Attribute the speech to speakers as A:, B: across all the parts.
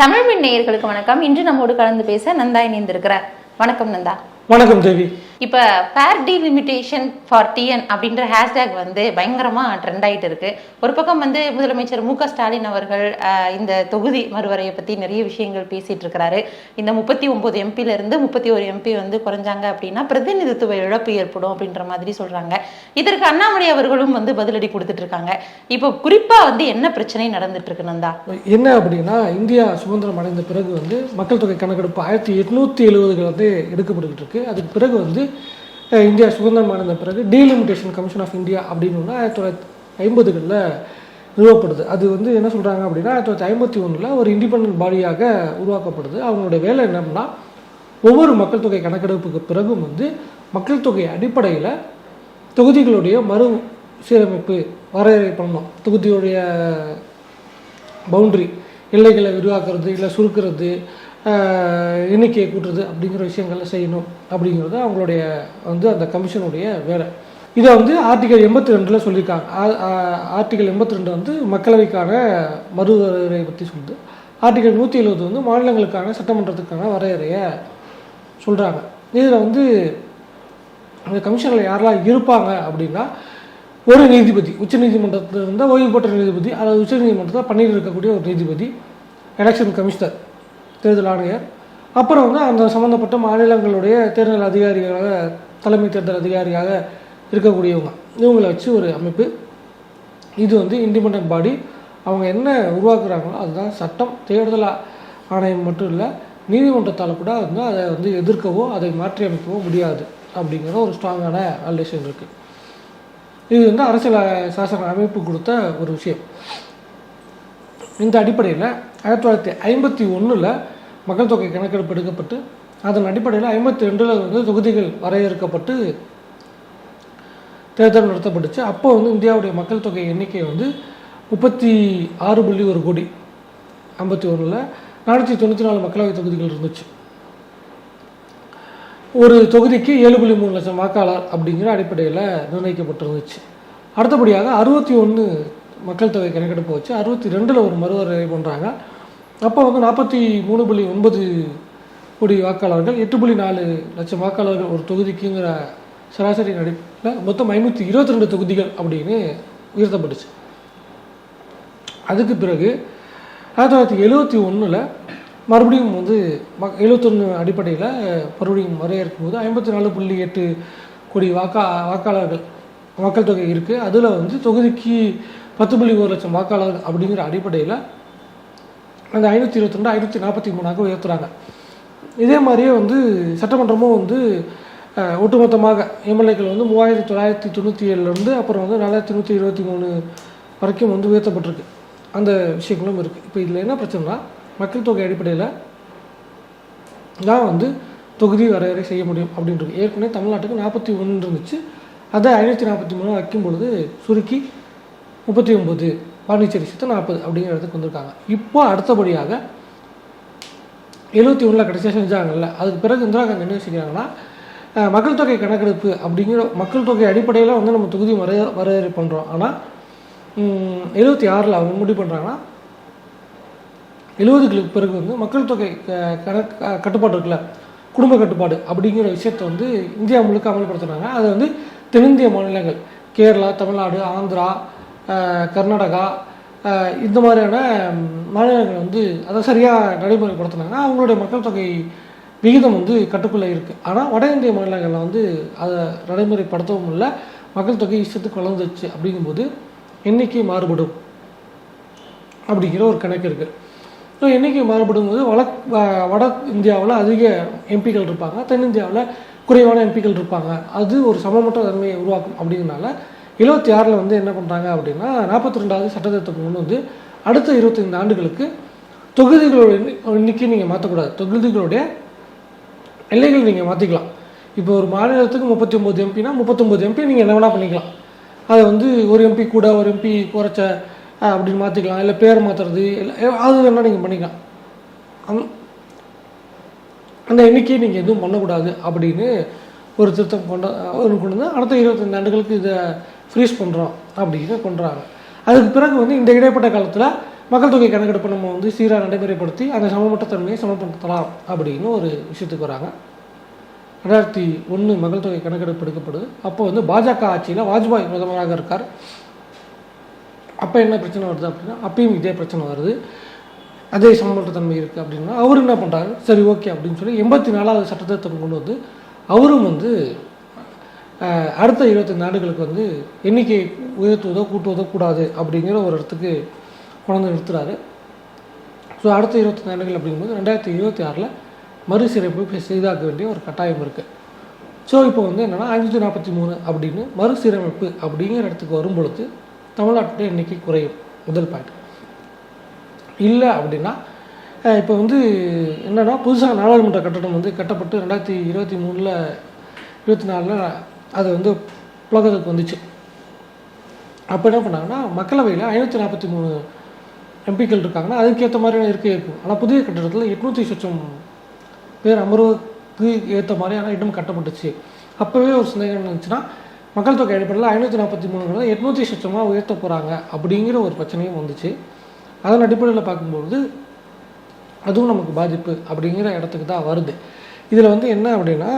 A: தமிழ் மின் நேயர்களுக்கு வணக்கம். இன்று நம்மோடு கலந்து பேச நந்தா இணைந்திருக்கிறார். வணக்கம் நந்தா.
B: வணக்கம் தேவி.
A: இப்போ பேர் டிலிமிட்டேஷன் ஃபார் டிஎன் அப்படின்ற ஹேஷ்டேக் வந்து பயங்கரமாக ட்ரெண்ட் ஆகிட்டு இருக்கு. ஒரு பக்கம் வந்து முதலமைச்சர் மு க ஸ்டாலின் அவர்கள் இந்த தொகுதி மறுவரையை பற்றி நிறைய விஷயங்கள் பேசிகிட்டு இருக்கிறாரு. இந்த முப்பத்தி ஒம்பது எம்பியிலேருந்து முப்பத்தி ஒரு எம்பி வந்து குறைஞ்சாங்க அப்படின்னா பிரதிநிதித்துவ இழப்பு ஏற்படும் அப்படின்ற மாதிரி சொல்கிறாங்க இதற்கு அண்ணாமலை அவர்களும் வந்து பதிலடி கொடுத்துட்டு இருக்காங்க. இப்போ குறிப்பாக வந்து என்ன பிரச்சனை நடந்துட்டு இருக்கு நந்தா?
B: என்ன அப்படின்னா இந்தியா சுதந்திரம் அடைந்த பிறகு வந்து மக்கள் தொகை கணக்கெடுப்பு ஆயிரத்தி எட்நூற்றி எழுபதுகள் வந்து எடுக்கப்பட்டுக்கிட்டு இருக்கு. அதுக்கு பிறகு வந்து இந்தியா சுதந்திரம் அடைந்த பிறகு டீலிமிட்டேஷன் கமிஷன் ஆஃப் இந்தியா அப்படின்னு ஒன்று ஆயிரத்தி தொள்ளாயிரத்தி ஐம்பதுகளில் நிறுவப்படுது. அது வந்து என்ன சொல்கிறாங்க அப்படின்னா ஆயிரத்தி தொள்ளாயிரத்தி ஐம்பத்தி ஒன்றில் ஒரு இண்டிபெண்டன்ட் பாடியாக உருவாக்கப்படுது. அவங்களுடைய வேலை என்னன்னா ஒவ்வொரு மக்கள் தொகை கணக்கெடுப்புக்கு பிறகும் வந்து மக்கள் தொகை அடிப்படையில் தொகுதிகளுடைய மறு சீரமைப்பு வரையறை பண்ணணும். தொகுதியுடைய பவுண்டரி எல்லைகளை விரிவாக்குறது இல்லை சுருக்கிறது எண்ணிக்கையை கூட்டுறது அப்படிங்கிற விஷயங்களை செய்யணும் அப்படிங்கிறது அவங்களுடைய வந்து அந்த கமிஷனுடைய வேலை. இதை வந்து ஆர்டிகல் எண்பத்தி ரெண்டில் சொல்லியிருக்காங்க ஆர்டிகல் எண்பத்தி ரெண்டு வந்து மக்களவைக்கான மறுவரையறை பற்றி சொல்லுது. ஆர்டிகல் நூற்றி எழுபது வந்து மாநிலங்களுக்கான சட்டமன்றத்துக்கான வரையறையை சொல்கிறாங்க இதில் வந்து அந்த கமிஷனில் யாரெல்லாம் இருப்பாங்க அப்படின்னா ஒரு நீதிபதி உச்சநீதிமன்றத்தில் இருந்த ஓய்வு பெற்ற நீதிபதி அல்லது உச்சநீதிமன்றத்தில் பண்ணிட்டு இருக்கக்கூடிய ஒரு நீதிபதி எலெக்ஷன் கமிஷனர் தேர்தல் ஆணையர். அப்புறம் வந்து அந்த சம்மந்தப்பட்ட மாநிலங்களுடைய தேர்தல் அதிகாரியாக தலைமை தேர்தல் அதிகாரியாக இருக்கக்கூடியவங்க. இவங்களை வச்சு ஒரு அமைப்பு. இது வந்து இண்டிபெண்ட் பாடி அவங்க என்ன உருவாக்குறாங்களோ அதுதான் சட்டம். தேர்தல் ஆணையம் மட்டும் இல்லை நீதிமன்றத்தால் கூட வந்து அதை வந்து எதிர்க்கவோ அதை மாற்றி அமைக்கவோ முடியாது அப்படிங்கிற ஒரு ஸ்ட்ராங்கான வேலிடேஷன் இருக்குது இது வந்து அரசியல் சாசன அமைப்பு கொடுத்த ஒரு விஷயம். இந்த அடிப்படையில் ஆயிரத்தி தொள்ளாயிரத்தி ஐம்பத்தி ஒன்றில் மக்கள் தொகை கணக்கெடுப்பு எடுக்கப்பட்டு அதன் அடிப்படையில் ஐம்பத்தி ரெண்டில் வந்து தொகுதிகள் வரையறுக்கப்பட்டு தேர்தல் நடத்தப்பட்டுச்சு. அப்போ வந்து இந்தியாவுடைய மக்கள் தொகை எண்ணிக்கை வந்து முப்பத்தி ஆறு புள்ளி ஒரு கோடி ஐம்பத்தி ஒன்றில் நானூற்றி தொண்ணூற்றி நாலு மக்களவை தொகுதிகள் இருந்துச்சு. ஒரு தொகுதிக்கு ஏழு புள்ளி மூணு லட்சம் வாக்காளர் அப்படிங்கிற அடிப்படையில் நிர்ணயிக்கப்பட்டிருந்துச்சு. அடுத்தபடியாக அறுபத்தி ஒன்று மக்கள் தொகை கணக்கெடுப்பு வச்சு அறுபத்தி ரெண்டில் ஒரு மறுவரையறை பண்ணுறாங்க அப்போ வந்து நாற்பத்தி மூணு புள்ளி ஒன்பது கோடி வாக்காளர்கள் எட்டு புள்ளி நாலு லட்சம் வாக்காளர்கள் ஒரு தொகுதிக்குங்கிற சராசரி நடிப்பில் மொத்தம் ஐநூற்றி இருபத்தி ரெண்டு தொகுதிகள் அப்படின்னு உயர்த்தப்பட்டுச்சு. அதுக்கு பிறகு ஆயிரத்தி தொள்ளாயிரத்தி எழுபத்தி ஒன்றில் மறுபடியும் வந்து மக் எழுபத்தொன்று அடிப்படையில் மறுபடியும் வரையறுக்கும் போது ஐம்பத்தி நாலு புள்ளி எட்டு கோடி வாக்கா வாக்காளர்கள் மக்கள் தொகை இருக்குது அதில் வந்து தொகுதிக்கு பத்து புள்ளி ஒரு லட்சம் வாக்காளர்கள் அப்படிங்கிற அடிப்படையில் அந்த ஐநூற்றி இருபத்தி ரெண்டு ஐநூற்றி நாற்பத்தி மூணாக உயர்த்துறாங்க. இதே மாதிரியே வந்து சட்டமன்றமும் வந்து ஒட்டுமொத்தமாக எம்எல்ஏக்கள் வந்து மூவாயிரத்தி தொள்ளாயிரத்தி தொண்ணூற்றி ஏழுலேருந்து அப்புறம் வந்து நாலாயிரத்தி நூற்றி இருபத்தி மூணு வரைக்கும் வந்து உயர்த்தப்பட்டிருக்கு. அந்த விஷயங்களும் இருக்குது இப்போ இதில் என்ன பிரச்சனைனா மக்கள் தொகை அடிப்படையில் தான் வந்து தொகுதி வரையறை செய்ய முடியும் அப்படின்றது. ஏற்கனவே தமிழ்நாட்டுக்கு நாற்பத்தி ஒன்று இருந்துச்சு. அதை ஐநூற்றி நாற்பத்தி மூணு வைக்கும் பொழுது சுருக்கி முப்பத்தி ஒம்பது பாண்டிச்சேரி சேர்த்து நாற்பது அப்படிங்கிற இடத்துக்கு வந்திருக்காங்க. இப்போ அடுத்தபடியாக எழுபத்தி ஒன்றில் கடைசியாக செஞ்சாங்கல்ல. அதுக்கு பிறகு இந்திரா காந்தி என்ன செய்கிறாங்கன்னா அஹ், மக்கள் தொகை கணக்கெடுப்பு அப்படிங்கிற மக்கள் தொகை அடிப்படையில் வந்து நம்ம தொகுதி வரைய வரையறை பண்ணுறோம் ஆனால் எழுபத்தி ஆறில் அவங்க முடிவு பண்ணுறாங்கன்னா எழுபதுகளுக்கு பிறகு வந்து மக்கள் தொகை கணக்கு கட்டுப்பாடு இருக்குல்ல குடும்ப கட்டுப்பாடு அப்படிங்கிற விஷயத்தை வந்து இந்தியா முழுக்க அமல்படுத்துனாங்க அதை வந்து தென்னிந்திய மாநிலங்கள் கேரளா தமிழ்நாடு ஆந்திரா கர்நாடகா இந்த மாதிரியான மாநிலங்கள் வந்து அதை சரியாக நடைமுறைப்படுத்தினாங்கன்னா அவங்களுடைய மக்கள் தொகை விகிதம் வந்து கட்டுக்குள்ளே இருக்குது ஆனால் வட இந்திய மாநிலங்களில் வந்து அதை நடைமுறைப்படுத்தவும் இல்லை. மக்கள் தொகை இஷ்டத்துக்கு வளர்ந்துச்சு அப்படிங்கும்போது எண்ணிக்கை மாறுபடும் அப்படிங்கிற ஒரு கணக்கு இருக்குது ஸோ எண்ணிக்கை மாறுபடும் போது வட வட இந்தியாவில் அதிக எம்பிக்கள் இருப்பாங்க. தென்னிந்தியாவில் குறைவான எம்பிக்கள் இருப்பாங்க. அது ஒரு சமமற்ற தன்மையை உருவாக்கும் அப்படிங்கிறனால எழுபத்தி ஆறில் வந்து என்ன பண்ணுறாங்க அப்படின்னா நாற்பத்தி ரெண்டாவது சட்டத்திட்டத்தை கொண்டு வந்து அடுத்த இருபத்தைந்து ஆண்டுகளுக்கு தொகுதிகளோட எண்ணி- எண்ணிக்கை நீங்கள் மாற்றக்கூடாது தொகுதிகளுடைய எல்லைகள் நீங்கள் மாற்றிக்கலாம் இப்போ ஒரு மாநிலத்துக்கு முப்பத்தி ஒம்பது எம்பினா முப்பத்தொம்பது எம்பி நீங்கள் என்ன வேணால் பண்ணிக்கலாம். அதை வந்து ஒரு எம்பி கூட ஒரு எம்பி குறைச்ச அப்படின்னு மாற்றிக்கலாம் இல்லை பேர் மாற்றுறது இல்லை அது வேணால் நீங்கள் பண்ணிக்கலாம். அந் அந்த எண்ணிக்கையை நீங்கள் எதுவும் பண்ணக்கூடாது அப்படின்னு ஒரு திருத்தம் கொண்ட ஒன்று கொண்டு வந்து அடுத்த இருபத்தஞ்சு ஆண்டுகளுக்கு இதை ஃப்ரீஸ் பண்ணுறோம் அப்படின்னு பண்ணுறாங்க அதுக்கு பிறகு வந்து இந்த இடைப்பட்ட காலத்தில் மக்கள் தொகை கணக்கெடுப்பு நம்ம வந்து சீராக நடைமுறைப்படுத்தி அந்த சமமற்ற தன்மையை சமப்படுத்தலாம் அப்படின்னு ஒரு விஷயத்துக்கு வராங்க. ரெண்டாயிரத்தி ஒன்று மக்கள் தொகை கணக்கெடுப்பு எடுக்கப்படுது. அப்போ வந்து பாஜக ஆட்சியில் வாஜ்பாய் பிரதமராக இருக்கார். அப்போ என்ன பிரச்சனை வருது அப்படின்னா அப்பயும் இதே பிரச்சனை வருது. அதே சமமற்ற தன்மை இருக்குது அப்படின்னா அவர் என்ன பண்ணுறாரு சரி ஓகே அப்படின்னு சொல்லி எண்பத்தி நாலாவது சட்டத்தை கொண்டு வந்து அவரும் வந்து அடுத்த இருபத்தஞ்சு நாடுகளுக்கு வந்து எண்ணிக்கை உயர்த்துவதோ கூட்டுவதோ கூடாது அப்படிங்கிற ஒரு இடத்துக்கு கொண்டு நிறுத்துறாரு. ஸோ அடுத்த இருபத்தி நாடுகள் அப்படிங்கும்போது ரெண்டாயிரத்தி இருபத்தி ஆறில் மறுசீரமைப்பு செய்தாக்க வேண்டிய ஒரு கட்டாயம் இருக்குது ஸோ இப்போ வந்து என்னென்னா ஐநூற்றி நாற்பத்தி மூணு அப்படின்னு மறுசீரமைப்பு அப்படிங்கிற இடத்துக்கு வரும் பொழுது தமிழ்நாட்டுடைய எண்ணிக்கை குறையும். முதல் பாயிண்ட் இல்லை அப்படின்னா இப்போ வந்து என்னென்னா புதுசாக நாடாளுமன்ற கட்டடம் வந்து கட்டப்பட்டு ரெண்டாயிரத்தி இருபத்தி மூணில் இருபத்தி நாலில் அது வந்து புழக்கத்துக்கு வந்துச்சு. அப்போ என்ன பண்ணாங்கன்னா மக்களவையில் ஐநூற்றி நாற்பத்தி மூணு எம்பிக்கள் இருக்காங்கன்னா அதுக்கேற்ற மாதிரியான இருக்கை இருக்கும். ஆனால் புதிய கட்டிடத்தில் எட்நூற்றி சொச்சம் பேர் அமர்வுக்கு ஏற்ற மாதிரியான இடம் கட்டப்பட்டுச்சு. அப்போவே ஒரு சந்தேகம் இருந்துச்சுன்னா மக்கள் தொகை அடிப்படையில் ஐநூற்றி நாற்பத்தி மூணுங்கிறத எட்நூற்றி சொச்சமாக உயர்த்த போகிறாங்க அப்படிங்கிற ஒரு பிரச்சனையும் வந்துச்சு. அதன் அடிப்படையில் பார்க்கும்பொழுது அதுவும் நமக்கு பாதிப்பு அப்படிங்கிற இடத்துக்கு தான் வருது. இதில் வந்து என்ன அப்படின்னா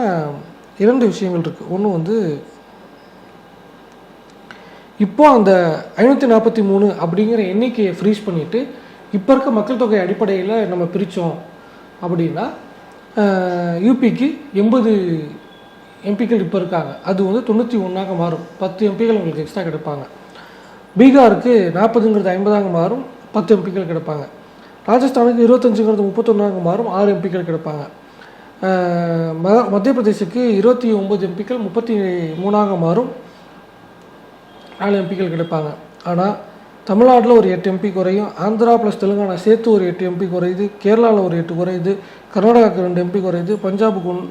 B: இரண்டு விஷயங்கள் இருக்குது ஒன்று வந்து இப்போ அந்த ஐநூற்றி நாற்பத்தி மூணு அப்படிங்கிற எண்ணிக்கையை ஃப்ரீஸ் பண்ணிவிட்டு இப்போ இருக்க மக்கள் தொகை அடிப்படையில் நம்ம பிரித்தோம் அப்படின்னா யூபிக்கு எண்பது எம்பிக்கள் இப்போ இருக்காங்க. அது வந்து தொண்ணூற்றி ஒன்றாக மாறும். பத்து எம்பிக்கள் உங்களுக்கு எக்ஸ்ட்ரா கிடைப்பாங்க. பீகாருக்கு நாற்பதுங்கிறது ஐம்பதாக மாறும். பத்து எம்பிக்கள் கிடைப்பாங்க. ராஜஸ்தானுக்கு இருபத்தஞ்சுங்கிறது முப்பத்தொன்னாக மாறும். ஆறு எம்பிக்கள் கிடைப்பாங்க. மத்திய பிரதேசுக்கு இருபத்தி ஒம்பது எம்பிக்கள் முப்பத்தி மூணாக மாறும். நாலு எம்பிக்கள் கிடைப்பாங்க. ஆனால் தமிழ்நாட்டில் ஒரு எட்டு எம்பி குறையும். ஆந்திரா ப்ளஸ் தெலுங்கானா சேர்த்து ஒரு எட்டு எம்பி குறையுது. கேரளாவில் ஒரு எட்டு குறையுது. கர்நாடகாவுக்கு ரெண்டு எம்பி குறையுது. பஞ்சாபுக்கு ஒன்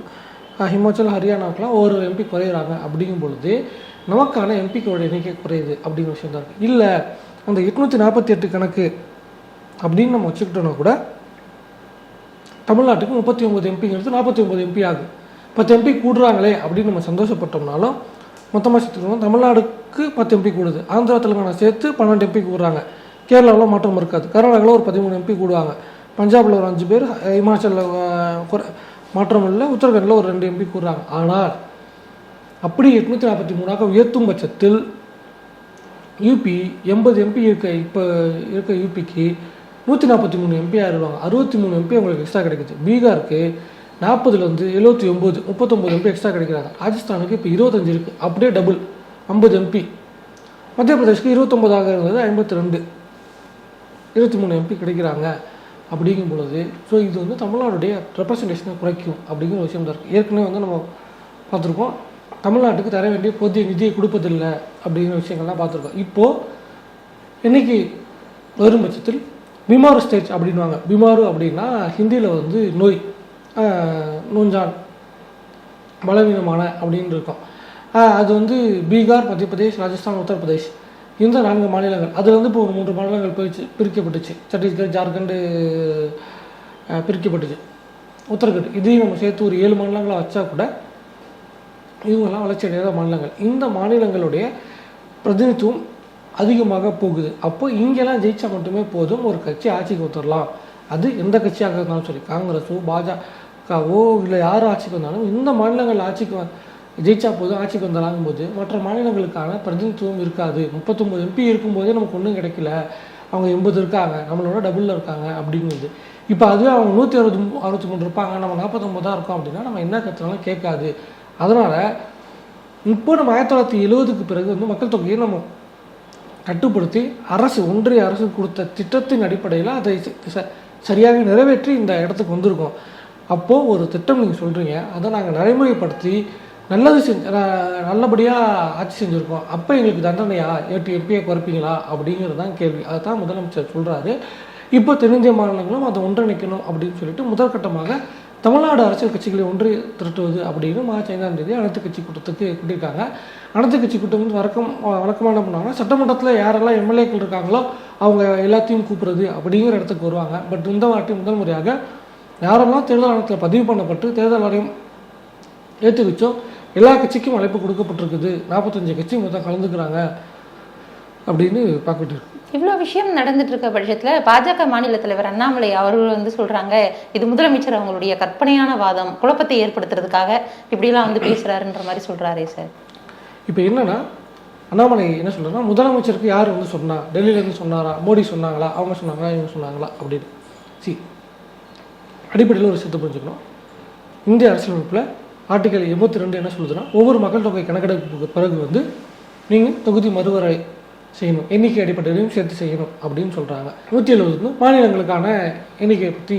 B: ஹிமாச்சல் ஹரியானாவுக்குலாம் ஒரு எம்பி குறையிறாங்க. அப்படிங்கும் பொழுது நமக்கான எம்பிக்கோட எண்ணிக்கை குறையுது அப்படிங்கிற விஷயம் தான் இருக்குது இல்லை அந்த எட்நூற்றி நாற்பத்தி எட்டு கணக்கு அப்படின்னு நம்ம வச்சுக்கிட்டோன்னா கூட தமிழ்நாட்டுக்கு முப்பத்தி ஒம்பது எம்பிங்கிறது நாற்பத்தி ஒம்பது எம்பி ஆகுது. பத்து எம்பி கூடுறாங்களே அப்படின்னு நம்ம சந்தோஷப்பட்டோம்னாலும் மொத்தமாக சேர்த்துக்கணும். தமிழ்நாடுக்கு பத்து எம்பி கூடுது. ஆந்திரா தெலுங்கானா சேர்த்து பன்னெண்டு எம்பி கூடுறாங்க. கேரளாவில் மாற்றம் இருக்காது. கர்நாடகாவில் ஒரு பதிமூணு எம்பி கூடுவாங்க. பஞ்சாபில் ஒரு அஞ்சு பேர் இமாச்சலில் மாற்றம் இல்லை. உத்தரகாண்டில் ஒரு ரெண்டு எம்பி கூடுறாங்க. ஆனால் அப்படி எட்நூற்றி நாற்பத்தி மூணாக உயர்த்தும் பட்சத்தில் யூபி எண்பது எம்பி இருக்க இப்போ இருக்க யூபிக்கு நூற்றி நாற்பத்தி மூணு எம்பி ஆயிடுவாங்க அறுபத்தி மூணு எம்பி உங்களுக்கு எக்ஸ்ட்ரா கிடைக்குது. பீகாருக்கு நாற்பதுலேருந்து எழுபத்தி ஒம்பது முப்பத்தொம்பது எம்பி எக்ஸ்ட்ரா கிடைக்கிறாங்க. ராஜஸ்தானுக்கு இப்போ இருபத்தஞ்சு இருக்குது அப்படியே டபுள் ஐம்பது எம்பி மத்திய பிரதேஷ்க்கு இருபத்தொம்போதாக இருந்தது ஐம்பத்தி ரெண்டு. இருபத்தி மூணு எம்பி கிடைக்கிறாங்க அப்படிங்கும் பொழுது ஸோ இது வந்து தமிழ்நாடுடைய ரெப்ரசன்டேஷனை குறைக்கும் அப்படிங்கிற ஒரு விஷயம் தான் இருக்குது ஏற்கனவே வந்து நம்ம பார்த்துருக்கோம் தமிழ்நாட்டுக்கு தர வேண்டிய போதிய நிதியை கொடுப்பதில்லை அப்படிங்கிற விஷயங்கள்லாம் பார்த்துருக்கோம். இப்போது இன்றைக்கி வரும் பட்சத்தில் பிமாரு ஸ்டேஜ் அப்படின்வாங்க பிமாரு அப்படின்னா ஹிந்தியில் வந்து நோய் நூஞ்சான் பலவீனமான அப்படின்னு இருக்கும். அது வந்து பீகார் மத்திய பிரதேஷ் ராஜஸ்தான் உத்தரப்பிரதேஷ் இந்த நான்கு மாநிலங்கள். அதில் வந்து இப்போ ஒரு மூன்று மாநிலங்கள் பிரிச்சு பிரிக்கப்பட்டுச்சு. சத்தீஸ்கர் ஜார்க்கண்டு பிரிக்கப்பட்டுச்சு. உத்தரகண்ட் இதையும் நம்ம சேர்த்து ஒரு ஏழு மாநிலங்களாக வச்சா கூட இவங்கெல்லாம் வளர்ச்சி அடையாத மாநிலங்கள். இந்த மாநிலங்களுடைய பிரதிநிதித்துவம் அதிகமாக போகுது. அப்போ இங்கெல்லாம் ஜெயிச்சா மட்டுமே போதும். ஒரு கட்சி ஆட்சிக்கு வந்துடலாம் அது எந்த கட்சியாக இருந்தாலும் சரி. காங்கிரஸோ பாஜகவோ இல்லை யார் ஆட்சிக்கு வந்தாலும் இந்த மாநிலங்கள் ஆட்சிக்கு ஜெயிச்சா போதும் ஆட்சிக்கு வந்தாலும் போது மற்ற மாநிலங்களுக்கான பிரதிநிதித்துவம் இருக்காது. முப்பத்தொம்பது எம்பி இருக்கும்போதே நமக்கு ஒன்றும் கிடைக்கல. அவங்க எண்பது இருக்காங்க. நம்மளோட டபுளில் இருக்காங்க அப்படிங்கிறது இப்போ அதுவே அவங்க நூற்றி அறுபது அறுபத்தி மூணு இருப்பாங்க. நம்ம நாற்பத்தொம்பதாக இருக்கோம் அப்படின்னா நம்ம என்ன கற்றுனாலும் கேட்காது. அதனால் இப்போ நம்ம ஆயிரத்தி தொள்ளாயிரத்தி எழுபதுக்கு பிறகு வந்து மக்கள் தொகையை நம்ம கட்டுப்படுத்தி அரசு ஒன்றிய அரசு கொடுத்த திட்டத்தின் அடிப்படையில் அதை ச- சரியாக நிறைவேற்றி இந்த இடத்துக்கு வந்திருக்கோம். அப்போது ஒரு திட்டம் நீங்கள் சொல்கிறீங்க அதை நாங்கள் நடைமுறைப்படுத்தி நல்லது செஞ்சு நல்லபடியாக ஆட்சி செஞ்சுருக்கோம். அப்போ எங்களுக்கு தண்டனையா? எட்டு எம்பியை குறைப்பீங்களா? அப்படிங்கிறது தான் கேள்வி. அதை தான் முதலமைச்சர் சொல்கிறாரு இப்போ தென்னிந்திய மாநிலங்களும் அதை ஒன்றிணைக்கணும் அப்படின்னு சொல்லிட்டு முதற்கட்டமாக தமிழ்நாடு அரசியல் கட்சிகளை ஒன்று திரட்டுவது அப்படின்னு மார்ச் ஐந்தாம் தேதி அனைத்து கட்சி கூட்டத்துக்கு கூட்டியிருக்காங்க. அனைத்து கட்சி கூட்டம் வந்து வழக்கம் வழக்கமாக என்ன பண்ணுவாங்கன்னா சட்டமன்றத்தில் யாரெல்லாம் எம்எல்ஏக்கள் இருக்காங்களோ அவங்க எல்லாத்தையும் கூப்பிடுறது அப்படிங்கிற இடத்துக்கு வருவாங்க. பட் இந்த வாட்டி முதல் முறையாக யாரெல்லாம் தேர்தல் ஆணையத்தில் பதிவு பண்ணப்பட்டு தேர்தல் ஆணையம் ஏற்று வச்சோ எல்லா கட்சிக்கும் அழைப்பு கொடுக்கப்பட்டிருக்குது. நாற்பத்தஞ்சு கட்சி மொத்தம் கலந்துக்கிறாங்க அப்படின்னு பார்க்கப்பட்டிருக்கு.
A: இவ்வளோ விஷயம் நடந்துட்டு இருக்க பட்சத்தில் பாஜக மாநில தலைவர் அண்ணாமலை அவர்கள் வந்து சொல்றாங்க இது முதலமைச்சர் அவங்களுடைய கற்பனையான வாதம் குழப்பத்தை ஏற்படுத்துறதுக்காக இப்படிலாம் வந்து பேசுறாருன்ற மாதிரி சொல்றாரே சார்.
B: இப்போ என்னன்னா அண்ணாமலை என்ன சொல்றாருன்னா முதலமைச்சருக்கு யார் வந்து சொன்னா டெல்லியிலேருந்து சொன்னாரா மோடி சொன்னாங்களா அவங்க சொன்னாங்களா இவங்க சொன்னாங்களா அப்படின்னு. சி அடிப்படையில் ஒரு சித்து புரிஞ்சுக்கணும். இந்திய அரசியலமைப்பில் ஆர்டிகல் எண்பத்தி ரெண்டு என்ன சொல்லுதுன்னா ஒவ்வொரு மக்கள் தொகை கணக்கெடுப்புக்கு பிறகு வந்து நீங்கள் தொகுதி மறுவரை செய்யணும். எண்ணிக்கை அடிப்படையிலையும் சேர்த்து செய்யணும் அப்படின்னு சொல்கிறாங்க நூற்றி எழுபது மாநிலங்களுக்கான எண்ணிக்கையை பற்றி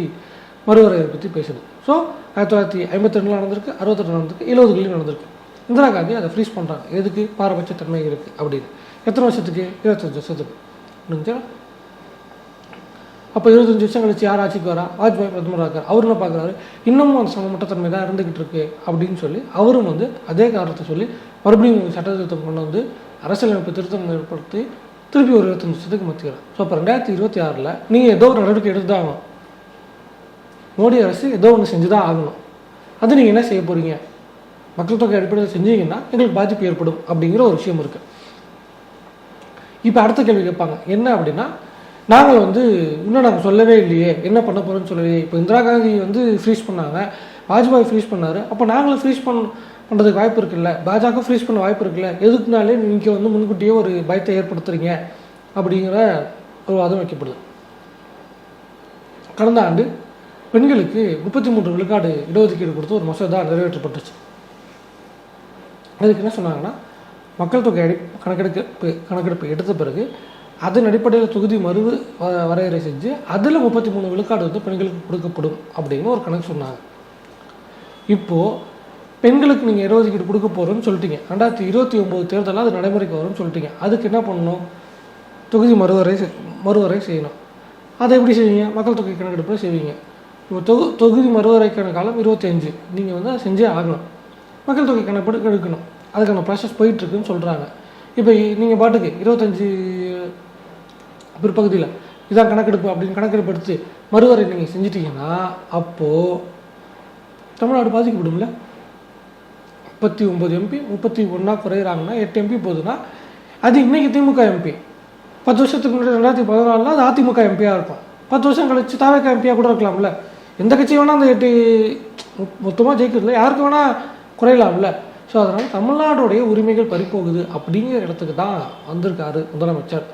B: மறுவரையை பற்றி பேசுது. ஸோ ஆயிரத்தி தொள்ளாயிரத்தி ஐம்பத்தி ரெண்டில் நடந்திருக்கு அறுபத்தெட்டு நடந்திருக்கு எழுபதுகளில் நடந்திருக்கு. இந்திரா காந்தி அதை ஃப்ரீஸ் பண்ணுறாங்க எதுக்கு? பாரபட்ச தன்மை இருக்குது அப்படின்னு. எத்தனை வருஷத்துக்கு? இருபத்தஞ்சு வருஷத்துக்கு. அப்போ இருபத்தஞ்சு வருஷம் கழிச்சு யார் ஆட்சிக்கு வரா? வாஜ்பாய் பிரதமராக இருக்கார். அவர் என்ன பார்க்குறாரு இன்னமும் அந்த சமமட்டத்தன்மை தான் இருந்துகிட்டு இருக்கு அப்படின்னு சொல்லி அவரும் வந்து அதே காரணத்தை சொல்லி மறுபடியும் சட்டத்திருத்தம் கொண்டு வந்து அரசியலமைப்பு திருத்தம் ஏற்படுத்தி திருப்பி ஒரு இருபத்தஞ்சு வருஷத்துக்கு மத்திக்கிறார் ஸோ அப்போ ரெண்டாயிரத்தி இருபத்தி ஆறில் நீங்கள் ஏதோ ஒரு நடவடிக்கை எடுத்து தான் ஆகணும். மோடி அரசு ஏதோ ஒன்று செஞ்சு தான் ஆகணும். அது நீங்கள் என்ன செய்ய போகிறீங்க மக்கள் தொகை அடிப்படையில் செஞ்சீங்கன்னா எங்களுக்கு பாதிப்பு ஏற்படும் அப்படிங்கிற ஒரு விஷயம் இருக்குது இப்போ அடுத்த கேள்வி கேட்பாங்க. என்ன அப்படின்னா நாங்கள் வந்து இன்னும் நாங்கள் சொல்லவே இல்லையே. என்ன பண்ண போகிறோம்னு சொல்லலையே இப்போ இந்திரா காந்தி வந்து ஃப்ரீஸ் பண்ணாங்க. வாஜ்பாய் ஃப்ரீஸ் பண்ணார். அப்போ நாங்களும் ஃப்ரீஸ் பண்ண பண்ணுறதுக்கு வாய்ப்பு இருக்குல்ல? பாஜக ஃப்ரீஸ் பண்ண வாய்ப்பு இருக்குல்ல? எதுக்குனாலே நீங்கள் வந்து முன்கூட்டியே ஒரு பயத்தை ஏற்படுத்துறீங்க அப்படிங்கிற ஒரு வாதம் வைக்கப்படுது. கடந்த ஆண்டு பெண்களுக்கு முப்பத்தி மூன்று விழுக்காடு இடஒதுக்கீடு கொடுத்து ஒரு மசோதா நிறைவேற்றப்பட்டுச்சு. அதுக்கு என்ன சொன்னாங்கன்னா மக்கள் தொகை அடி கணக்கெடுப்பு கணக்கெடுப்பு எடுத்த பிறகு அதன் அடிப்படையில் தொகுதி மறுவு வ- வரையறை செஞ்சு அதில் முப்பத்தி மூணு விழுக்காடு வந்து பெண்களுக்கு கொடுக்கப்படும் அப்படின்னு ஒரு கணக்கு சொன்னாங்க. இப்போது பெண்களுக்கு நீங்கள் இடஒதுக்கீடு கொடுக்க போகிறோன்னு சொல்லிட்டீங்க. ரெண்டாயிரத்தி இருபத்தி ஒம்பது தேர்தலில் அது நடைமுறைக்கு வரும்னு சொல்லிட்டீங்க. அதுக்கு என்ன பண்ணணும்? தொகுதி மறுவரை மறுவரை செய்யணும். அதை எப்படி செய்வீங்க? மக்கள் தொகை கணக்கெடுப்பில் செய்வீங்க. இப்போ தொகு தொகுதி மறுவரைக்கான காலம் இருபத்தஞ்சு நீங்கள் வந்து அதை செஞ்சே ஆகணும். மக்கள் தொகை கணக்கெடுப்பு எடுக்கணும் அதுக்கான ப்ராசஸ் போயிட்டுருக்குன்னு சொல்கிறாங்க இப்போ நீங்கள் பாட்டுக்கு இருபத்தஞ்சி பிற்பகுதியில் இதான் கணக்கெடுப்பு அப்படின்னு கணக்கெடுப்பு எடுத்து மறுவரை நீங்கள் செஞ்சிட்டிங்கன்னா அப்போது தமிழ்நாடு பாதிக்கப்படும்ல முப்பத்தி ஒம்பது எம்பி முப்பத்தி ஒன்றா குறையிறாங்கன்னா எட்டு எம்பி போகுதுன்னா அது இன்றைக்கி திமுக எம்பி பத்து வருஷத்துக்கு முன்னாடி ரெண்டாயிரத்தி பதினாலில் அது அதிமுக எம்பியாக இருக்கும். பத்து வருஷம் கழிச்சு தாவேக்கா எம்பியாக கூட இருக்கலாம்ல. எந்த கட்சி வேணால் அந்த எட்டு மொத்தமாக ஜெயிக்கிறதுல யாருக்கு வேணால் குறையலாம்ல. ஸோ அதனால் தமிழ்நாடுடைய உரிமைகள் பறிப்போகுது அப்படிங்கிற இடத்துக்கு தான் வந்திருக்காரு முதலமைச்சர்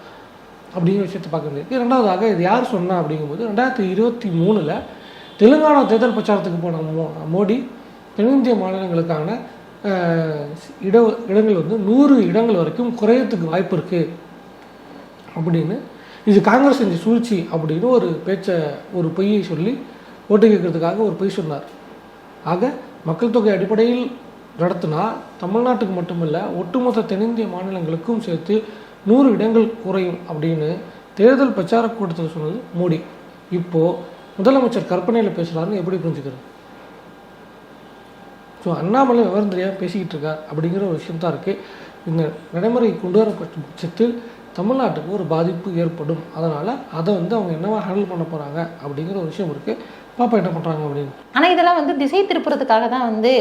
B: அப்படிங்கிற விஷயத்தை பார்க்க முடியாது ரெண்டாவதாக இது யார் சொன்னா அப்படிங்கும்போது ரெண்டாயிரத்தி இருபத்தி மூணில் தெலுங்கானா தேர்தல் பிரச்சாரத்துக்கு போன மோடி தென்னிந்திய மாநிலங்களுக்கான இட இடங்கள் வந்து நூறு இடங்கள் வரைக்கும் குறையறதுக்கு வாய்ப்பு இருக்குது அப்படின்னு இது காங்கிரஸ் செஞ்ச சூழ்ச்சி அப்படின்னு ஒரு பேச்சை ஒரு பொய்யை சொல்லி ஓட்டு கேட்கறதுக்காக ஒரு பொய் சொன்னார். ஆக மக்கள் தொகை அடிப்படையில் நடத்தினா தமிழ்நாட்டுக்கு மட்டுமில்ல ஒட்டுமொத்த தென்னிந்திய மாநிலங்களுக்கும் சேர்த்து நூறு இடங்கள் குறையும் அப்படின்னு தேர்தல் பிரச்சார கூட்டத்தில் சொன்னது மோடி. இப்போது முதலமைச்சர் கற்பனையில் பேசுகிறாருன்னு எப்படி புரிஞ்சுக்கிறது? ஸோ அண்ணாமலை விவரம் தெரியாமல் பேசிக்கிட்டு இருக்கார் அப்படிங்கிற ஒரு விஷயம் தான் இருக்குது இந்த நடைமுறை கொண்டு வரப்பட்ட பட்சத்தில் தமிழ்நாட்டுக்கு ஒரு பாதிப்பு ஏற்படும். அதனால் அதை வந்து அவங்க என்னவா ஹேண்டில் பண்ண போகிறாங்க அப்படிங்கிற ஒரு விஷயம் இருக்குது பாப்பா என்ன பண்ணுறாங்க அப்படின்னு?
A: ஆனா இதெல்லாம் வந்து திசை திருப்புறதுக்காக தான் வந்து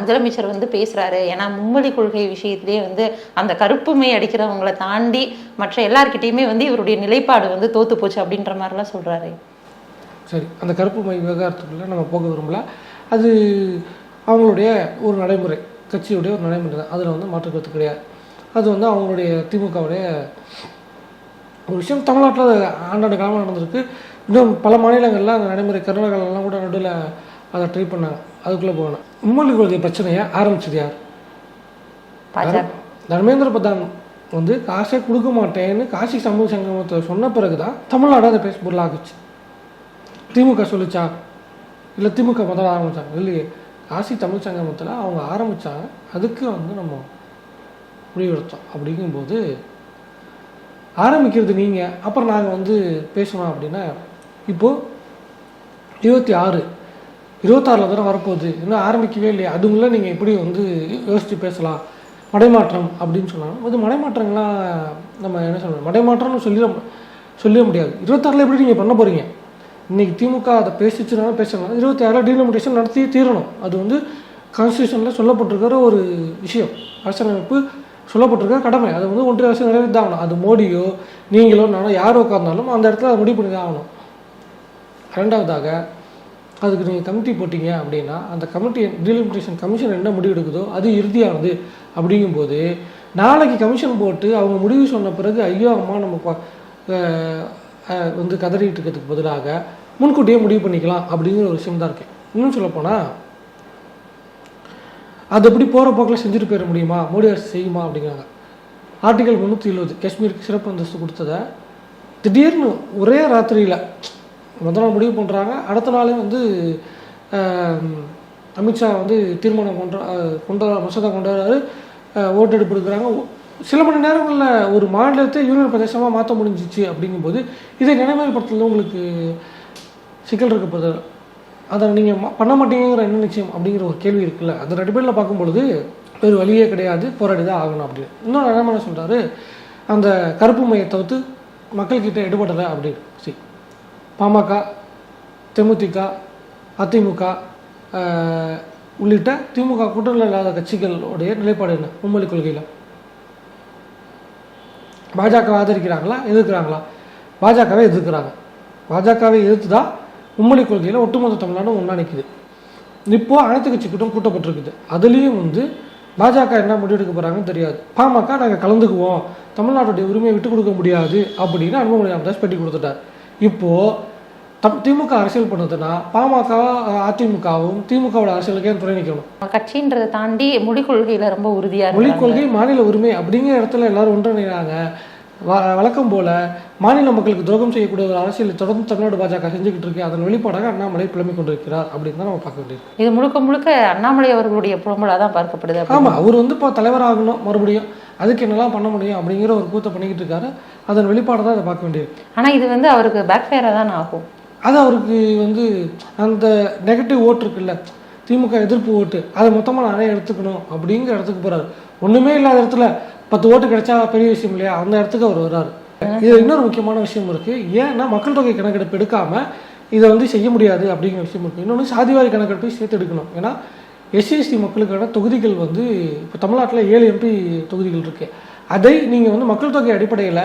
A: முதலமைச்சர் வந்து பேசுறாரு. ஏன்னா மும்மொழி கொள்கை விஷயத்திலேயே வந்து அந்த கருப்புமை அடிக்கிறவங்கள தாண்டி மற்ற எல்லார்கிட்டயுமே வந்து இவருடைய நிலைப்பாடு வந்து தோத்து போச்சு அப்படின்ற மாதிரிலாம் சொல்றாரு.
B: சரி அந்த கருப்பு மை விவகாரத்துக்குள்ளே நம்ம போக விரும்பல. அது அவங்களுடைய ஒரு நடைமுறை கட்சியுடைய ஒரு நடைமுறை தான். அதில் வந்து மாற்று கருத்து கிடையாது. அது வந்து அவங்களுடைய திமுகவுடைய ஒரு விஷயம். தமிழ்நாட்டில் ஆண்டாண்டு காலமாக நடந்திருக்கு. இன்னும் பல மாநிலங்களில் அந்த நடைமுறை கர்நாடகாலெலாம் கூட நடுவில் அதை ட்ரை பண்ணாங்க. அதுக்குள்ளே போகணும். மும்மொழி கொள்கை பிரச்சனையை ஆரம்பிச்சது யார்? தர்மேந்திர பிரதான் வந்து காசே கொடுக்க மாட்டேன்னு காசி சமூக சங்கமத்தை சொன்ன பிறகு தான் தமிழ்நாடு அதை பேச பொருளாகுச்சு திமுக சொல்லிச்சா? இல்லை திமுக முதல்ல ஆரம்பித்தாங்க இல்லையே. காசி தமிழ் சங்கமத்தில் அவங்க ஆரம்பித்தாங்க அதுக்கு வந்து நம்ம முடிவெடுத்தோம். அப்படிங்கும்போது ஆரம்பிக்கிறது நீங்கள் அப்புறம் நாங்கள் வந்து பேசணும் அப்படின்னா இப்போது இருபத்தி ஆறு இருபத்தாறில் தானே வரப்போகுது. இன்னும் ஆரம்பிக்கவே இல்லையா. அதுக்குள்ளே நீங்கள் எப்படி வந்து யோசித்து பேசலாம். மடைமாற்றம் அப்படின்னு சொன்னாங்க. அது மடைமாற்றங்கள்லாம் நம்ம என்ன சொல்கிறோம் மடைமாற்றம்னு சொல்லிட சொல்லிட முடியாது. இருபத்தாறில் எப்படி நீங்கள் பண்ண போகிறீங்க இன்றைக்கி திமுக அதை பேசிச்சுனாலும் பேசுறதுனால இருபத்தி ஆறில் டீலிமிட்டேஷன் நடத்தி தீரணும். அது வந்து கான்ஸ்டியூஷனில் சொல்லப்பட்டிருக்கிற ஒரு விஷயம். அரசியலமைப்பு சொல்லப்பட்டிருக்க கடமை. அது வந்து ஒன்றிய அரசு நிறைவேற்றி ஆகணும் அது மோடியோ நீங்களோ நானோ யாரோ உட்கார்ந்தாலும் அந்த இடத்துல அதை முடிவு பண்ணி தான் ஆகணும். ரெண்டாவதாக அதுக்கு நீங்கள் கமிட்டி போட்டீங்க அப்படின்னா அந்த கமிட்டி டீலிமிட்டேஷன் கமிஷன் என்ன முடிவு எடுக்குதோ அது இறுதியானது. அப்படிங்கும்போது நாளைக்கு கமிஷன் போட்டு அவங்க முடிவு சொன்ன பிறகு ஐயோ அம்மா நம்ம வந்து கதறிட்டு இருக்கிறதுக்கு பதிலாக முன்கூட்டியே முடிவு பண்ணிக்கலாம் அப்படிங்கிற ஒரு விஷயம் தான் இருக்கேன் இன்னும் சொல்லப்போனால் அது எப்படி போகிற போக்கில் செஞ்சுட்டு போயிட முடியுமா? மோடி அரசு செய்யுமா? அப்படிங்கிறாங்க. ஆர்டிகல் முந்நூற்றி எழுபது காஷ்மீருக்கு சிறப்பு அந்தஸ்து கொடுத்ததை திடீர்னு ஒரே ராத்திரியில் முதல் நாள் முடிவு பண்ணுறாங்க அடுத்த நாளே வந்து அமித்ஷா வந்து தீர்மானம் கொண்டு கொண்டு மசோதா கொண்டு ஓட்டெடுப்பு எடுக்கிறாங்க. சில மணி நேரங்களில் ஒரு மாநிலத்தை யூனியன் பிரதேசமாக மாற்ற முடிஞ்சிச்சு அப்படிங்கும்போது இதை நினைவுபடுத்துறது உங்களுக்கு சிக்கல் இருக்க போது அதை நீங்கள் பண்ண மாட்டீங்கிற என்ன நிச்சயம் அப்படிங்கிற ஒரு கேள்வி இருக்குல்ல. அந்த அடிப்படையில் பார்க்கும்பொழுது வேறு வழியே கிடையாது போராடி தான் ஆகணும் அப்படின்னு இன்னொரு என்ன சொல்கிறாரு அந்த கருப்பு மையை தவிர்த்து மக்கள்கிட்ட எடுபடலை அப்படின்னு சரி. பாமக தேமுதிக அதிமுக உள்ளிட்ட திமுக கூட்டணியில் இல்லாத கட்சிகளுடைய நிலைப்பாடு என்ன? மும்மொழி கொள்கையில். பாஜக ஆதரிக்கிறாங்களா எதிர்க்கிறாங்களா? பாஜகவை எதிர்க்கிறாங்க. பாஜகவை எதிர்த்து தான் மும்மொழி கொள்கையில் ஒட்டுமொத்த தமிழ்நாடும் ஒன்றா நிற்குது இப்போது அனைத்து கட்சி கூட்டம் கூட்டப்பட்டிருக்குது. அதுலேயும் வந்து பாஜக என்ன முடிவெடுக்க போகிறாங்கன்னு தெரியாது. பாமக நாங்கள் கலந்துக்குவோம். தமிழ்நாட்டுடைய உரிமையை விட்டு கொடுக்க முடியாது அப்படின்னு அன்புமணி ராமதாஸ் பேட்டி கொடுத்துட்டார். இப்போது தம் திமுக அரசியல் பண்ணுதுன்னா பாமக அதிமுகவும் திமுகவோட அரசியலுக்கே துணை நிற்கணும்
A: கட்சின்றதை தாண்டி மொழி கொள்கையில ரொம்ப உறுதியா
B: மொழிக் கொள்கை மாநில உரிமை அப்படிங்கிற இடத்துல எல்லாரும் ஒன்றிணைகிறாங்க வழக்கம் போல மாநில மக்களுக்கு துரோகம் செய்யக்கூடிய ஒரு அரசியலை தொடர்ந்து தமிழ்நாடு பாஜக செஞ்சுக்கிட்டு இருக்கு. அதன் வெளிப்பாடாக அண்ணாமலை புலம்பிக் கொண்டிருக்கிறார் அப்படின்னு தான் நம்ம பார்க்க வேண்டியது
A: இது முழுக்க முழுக்க அண்ணாமலை அவர்களுடைய புலம்பலா தான் பார்க்கப்படுது.
B: ஆமாம் அவர் வந்து இப்போ தலைவராகணும் மறுபடியும் அதுக்கு என்னெல்லாம் பண்ண முடியும் அப்படிங்கிற ஒரு கூத்தை பண்ணிக்கிட்டு இருக்காரு. அதன் வெளிப்பாடை தான் அதை பார்க்க வேண்டியது
A: ஆனா இது வந்து அவருக்கு பேக் ஃபயரா தான் ஆகும்.
B: அது அவருக்கு வந்து அந்த நெகட்டிவ் ஓட்டு இருக்குல்ல திமுக எதிர்ப்பு ஓட்டு அதை மொத்தமாக நிறைய எடுத்துக்கணும் அப்படிங்கிற இடத்துக்கு போறாரு. ஒன்றுமே இல்லாத இடத்துல பத்து ஓட்டு கிடைச்சா பெரிய விஷயம் இல்லையா? அந்த இடத்துக்கு அவர் வர்றாரு. இது இன்னொரு முக்கியமான விஷயம் இருக்கு. ஏன்னா மக்கள் தொகை கணக்கெடுப்பு எடுக்காம இதை வந்து செய்ய முடியாது அப்படிங்கிற விஷயம் இருக்கு. இன்னொன்று சாதிவாரி கணக்கெடுப்பை சேர்த்து எடுக்கணும். ஏன்னா எஸ்சிஎஸ்டி மக்களுக்கான தொகுதிகள் வந்து இப்போ தமிழ்நாட்டில் ஏழு எம்பி தொகுதிகள் இருக்கு. அதை நீங்கள் வந்து மக்கள் தொகை அடிப்படையில்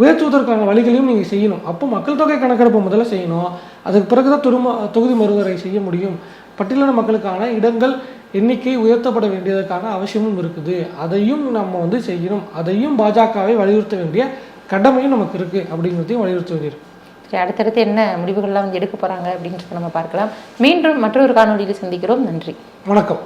B: உயர்த்துவதற்கான வழிகளையும் நீங்கள் செய்யணும். அப்போ மக்கள் தொகை கணக்கெடுப்பு முதல்ல செய்யணும். அதுக்கு பிறகு தான் துரும தொகுதி மறுவரை செய்ய முடியும். பட்டியலின மக்களுக்கான இடங்கள் எண்ணிக்கை உயர்த்தப்பட வேண்டியதற்கான அவசியமும் இருக்குது. அதையும் நம்ம வந்து செய்யணும். அதையும் பாஜகவை வலியுறுத்த வேண்டிய கடமையும் நமக்கு இருக்குது அப்படிங்கிறதையும் வலியுறுத்த வேண்டியிருக்கு.
A: சரி அடுத்தடுத்து என்ன முடிவுகள்லாம் வந்து எடுக்க போறாங்க அப்படின்றத நம்ம பார்க்கலாம். மீண்டும் மற்றொரு காணொளியில் சந்திக்கிறோம். நன்றி.
B: வணக்கம்.